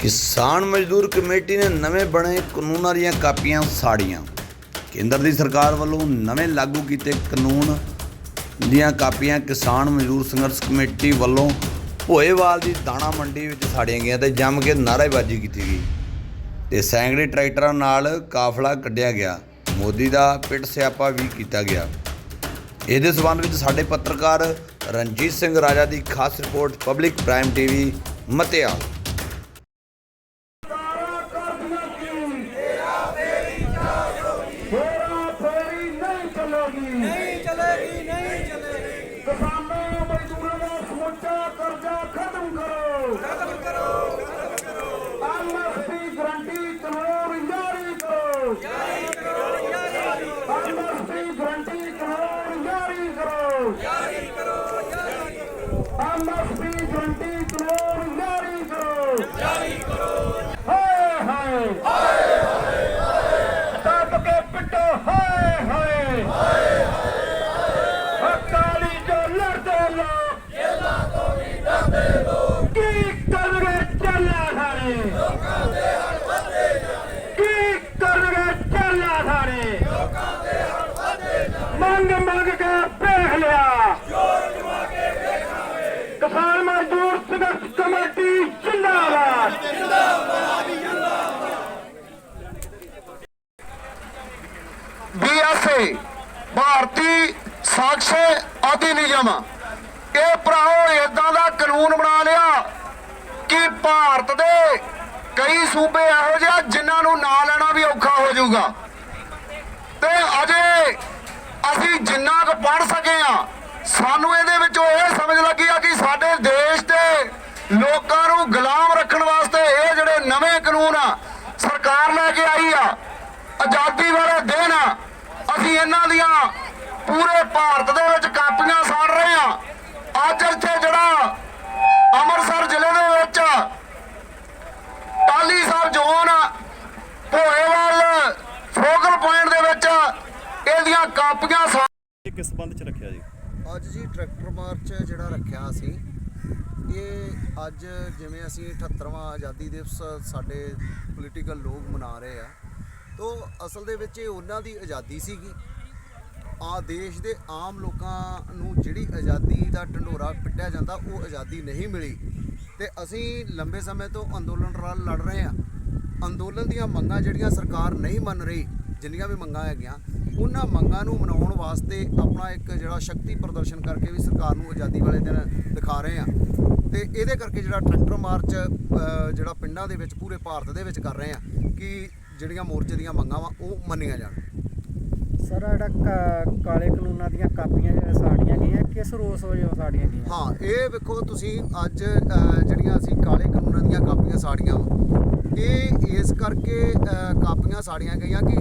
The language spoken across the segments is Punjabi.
ਕਿਸਾਨ ਮਜ਼ਦੂਰ ਕਮੇਟੀ ਨੇ ਨਵੇਂ ਬਣੇ ਕਾਨੂੰਨਾਂ ਦੀਆਂ ਕਾਪੀਆਂ ਸਾੜੀਆਂ। ਕੇਂਦਰ ਦੀ ਸਰਕਾਰ ਵੱਲੋਂ ਨਵੇਂ ਲਾਗੂ ਕੀਤੇ ਕਾਨੂੰਨ ਦੀਆਂ ਕਾਪੀਆਂ ਕਿਸਾਨ ਮਜ਼ਦੂਰ ਸੰਘਰਸ਼ ਕਮੇਟੀ ਵੱਲੋਂ ਭੋਏਵਾਲ ਦੀ ਦਾਣਾ ਮੰਡੀ ਵਿੱਚ ਸਾੜੀਆਂ ਗਈਆਂ ਤੇ ਜੰਮ ਕੇ ਨਾਅਰੇਬਾਜ਼ੀ ਕੀਤੀ ਗਈ। ਤੇ ਸੈਂਕੜੇ ਟਰੈਕਟਰਾਂ ਨਾਲ ਕਾਫਲਾ ਕੱਢਿਆ ਗਿਆ। ਮੋਦੀ ਦਾ ਪਿੱਟ ਸਿਆਪਾ ਵੀ ਕੀਤਾ ਗਿਆ। ਇਹਦੇ ਸਬੰਧ ਵਿੱਚ ਸਾਡੇ ਪੱਤਰਕਾਰ ਰਣਜੀਤ ਸਿੰਘ ਰਾਜਾ ਦੀ ਖਾਸ ਰਿਪੋਰਟ ਪਬਲਿਕ ਪ੍ਰਾਈਮ ਟੀਵੀ ਮਤਿਆਲ ਚੱਲੇਗੀ। ਨਹੀਂ ਚਲੇਗੀ ਨਹੀਂ ਚਲੇਗੀ। ਕਿਸਾਨਾਂ ਮਜ਼ਦੂਰਾਂ ਦਾ ਸਮੁੱਚਾ ਕਰਜ਼ਾ ਖਤਮ ਕਰੋ। ਖਤਮ ਕਰੋ ਖਤਮ ਕਰੋ। ਐਮਐਸਪੀ ਗਰੰਟੀ ਕਾਨੂੰਨ ਜਾਰੀ ਕਰੋ। ਜਾਰੀ ਕਰੋ ਜਾਰੀ ਕਰੋ। ਐਮਐਸਪੀ ਗਰੰਟੀ ਕਾਨੂੰਨ ਜਾਰੀ ਕਰੋ। ਜਾਰੀ ਕਰੋ ਜਾਰੀ ਕਰੋ। ਐਮਐਸਪੀ ਗਰੰਟੀ ਕਾਨੂੰਨ ਜਾਰੀ ਕਰੋ ਜਾਰੀ ਕਰੋ ਹਾਏ ਹਾਏ ਹਾਏ ਹਾਏ ਦੱਬ ਕੇ ਪਿੱਟੋ ਹਾਏ ਹਾਏ ਹਾਏ ਅਕਾਲੀ ਜੋ ਲੜਦੇ ਲੋਕ ਜੇਲਾਂ ਤੋਂ ਵੀ ਡਰਦੇ ਲੋਕ ਕੀ ਕਰਨਗੇ ਚੱਲਾ ਸਾਰੇ ਲੋਕਾਂ ਦੇ ਹੱਥ ਵੱਧੇ ਜਾਣੇ ਕੀ ਕਰਨਗੇ ਚੱਲਾ ਸਾਰੇ ਲੋਕਾਂ ਦੇ ਹੱਥ ਵੱਧੇ ਜਾਣੇ ਮੰਗ ਮੰਗ ਕੇ ਵੇਖ ਲਿਆ। ਕਿਸਾਨ ਮਜ਼ਦੂਰ ਸੰਘਰਸ਼ ਕਮੇਟੀ ਜਿੰਦਾਬਾਦ। ਬੀਐਸਏ, ਭਾਰਤੀ ਸਾਖਸ਼ੇ ਅਧਿਨਿਯਮ। ਇਹ ਭਰਾਓ ਇਦਾਂ ਦਾ ਕਾਨੂੰਨ ਬਣਾ ਲਿਆ ਕਿ ਭਾਰਤ ਦੇ ਕਈ ਸੂਬੇ ਇਹੋ ਜਿਹੇ ਆ ਜਿਨ੍ਹਾਂ ਨੂੰ ਨਾਂ ਲੈਣਾ ਵੀ ਔਖਾ ਹੋ ਜਾਊਗਾ ਤੇ ਅਜੇ ਅਸੀਂ ਜਿੰਨਾ ਕੁ ਪੜ ਸਕੇ ਆ। ਸਾਨੂੰ ਇਹਦੇ ਵਿੱਚੋਂ ਇਹ ਸਮਝ ਲੱਗੀ ਆ ਕਿ ਸਾਡੇ ਦੇਸ਼ ਦੇ ਲੋਕਾਂ ਨੂੰ ਗੁਲਾਮ ਰੱਖਣ ਵਾਸਤੇ ਇਹ ਜਿਹੜੇ ਨਵੇਂ ਕਾਨੂੰਨ ਆ, ਸਰਕਾਰ ਲੈ ਕੇ ਆਈ ਆ, ਆਜ਼ਾਦੀ ਵਾਲੇ ਦਿਨ ਆ, ਅਸੀਂ ਇਹਨਾਂ ਦੀਆਂ ਪੂਰੇ ਭਾਰਤ ਦੇ ਕਿਸ ਸੰਬੰਧ ਚ ਰੱਖਿਆ ਜੀ? ਅੱਜ ਜੀ ਟਰੈਕਟਰ ਮਾਰਚ ਜਿਹੜਾ ਰੱਖਿਆ ਅਸੀਂ, ਇਹ ਅੱਜ ਜਿਵੇਂ ਅਸੀਂ 78ਵਾਂ ਆਜ਼ਾਦੀ ਦਿਵਸ ਸਾਡੇ ਪੋਲੀਟੀਕਲ ਲੋਕ ਮਨਾ ਰਹੇ ਆ, ਤੋਂ ਅਸਲ ਦੇ ਵਿੱਚ ਇਹ ਉਹਨਾਂ ਦੀ ਆਜ਼ਾਦੀ ਸੀਗੀ। ਆ ਦੇਸ਼ ਦੇ ਆਮ ਲੋਕਾਂ ਨੂੰ ਜਿਹੜੀ ਆਜ਼ਾਦੀ ਦਾ ਢੰਡੋਰਾ ਪਿੱਟਿਆ ਜਾਂਦਾ, ਉਹ ਆਜ਼ਾਦੀ ਨਹੀਂ ਮਿਲੀ। ਤੇ ਅਸੀਂ ਲੰਬੇ ਸਮੇਂ ਤੋਂ ਅੰਦੋਲਨ ਨਾਲ ਲੜ ਰਹੇ ਆ। ਅੰਦੋਲਨ ਦੀਆਂ ਮੰਗਾਂ ਜਿਹੜੀਆਂ ਸਰਕਾਰ ਨਹੀਂ ਮੰਨ ਰਹੀ, ਜਿੰਨੀਆਂ ਵੀ ਮੰਗਾਂ ਹੈਗੀਆਂ ਉਹਨਾਂ ਮੰਗਾਂ ਨੂੰ ਮਨਾਉਣ ਵਾਸਤੇ ਆਪਣਾ ਇੱਕ ਜਿਹੜਾ ਸ਼ਕਤੀ ਪ੍ਰਦਰਸ਼ਨ ਕਰਕੇ ਵੀ ਸਰਕਾਰ ਨੂੰ ਆਜ਼ਾਦੀ ਵਾਲੇ ਦਿਨ ਦਿਖਾ ਰਹੇ ਆ ਤੇ ਇਹਦੇ ਕਰਕੇ ਜਿਹੜਾ ਟਰੈਕਟਰ ਮਾਰਚ ਜਿਹੜਾ ਪਿੰਡਾਂ ਦੇ ਵਿੱਚ ਪੂਰੇ ਭਾਰਤ ਦੇ ਵਿੱਚ ਕਰ ਰਹੇ ਆ ਕਿ ਜਿਹੜੀਆਂ ਮੋਰਚੇ ਦੀਆਂ ਮੰਗਾਂ ਵਾ ਉਹ ਮੰਨੀਆਂ ਜਾਣ। ਸਰ ਜਿਹੜਾ ਕਾਲੇ ਕਾਨੂੰਨਾਂ ਦੀਆਂ ਕਾਪੀਆਂ ਜਿਹੜੀਆਂ ਸਾੜੀਆਂ ਗਈਆਂ ਕਿਸ ਰੋਸ ਵਜੋਂ ਸਾੜੀਆਂ ਗਈਆਂ? ਹਾਂ ਇਹ ਵੇਖੋ ਤੁਸੀਂ ਅੱਜ ਜਿਹੜੀਆਂ ਅਸੀਂ ਕਾਲੇ ਕਾਨੂੰਨਾਂ ਦੀਆਂ ਕਾਪੀਆਂ ਸਾੜੀਆਂ ਵਾ ਇਹ ਇਸ ਕਰਕੇ ਕਾਪੀਆਂ ਸਾੜੀਆਂ ਗਈਆਂ ਕਿ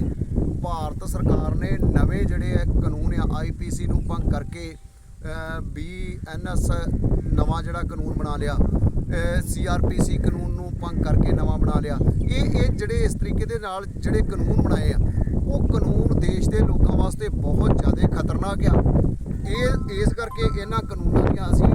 ਭਾਰਤ ਸਰਕਾਰ ਨੇ ਨਵੇਂ ਜਿਹੜੇ ਕਾਨੂੰਨ ਆ ਆਈਪੀਸੀ ਨੂੰ ਭੰਗ ਕਰਕੇ ਬੀਐਨਐਸ ਨਵਾਂ ਜਿਹੜਾ ਕਾਨੂੰਨ ਬਣਾ ਲਿਆ ਸੀਆਰਪੀਸੀ ਕਾਨੂੰਨ ਨੂੰ ਭੰਗ ਕਰਕੇ ਨਵਾਂ ਬਣਾ ਲਿਆ। ਇਹ ਇਹ ਜਿਹੜੇ ਇਸ ਤਰੀਕੇ ਦੇ ਨਾਲ ਜਿਹੜੇ ਕਾਨੂੰਨ ਬਣਾਏ ਆ, ਉਹ ਕਾਨੂੰਨ ਦੇਸ਼ ਦੇ ਲੋਕਾਂ ਵਾਸਤੇ ਬਹੁਤ ਜ਼ਿਆਦਾ ਖਤਰਨਾਕ ਆ। ਇਹ, ਇਸ ਕਰਕੇ ਇਹਨਾਂ ਕਾਨੂੰਨਾਂ ਦੀਆਂ ਅਸੀਂ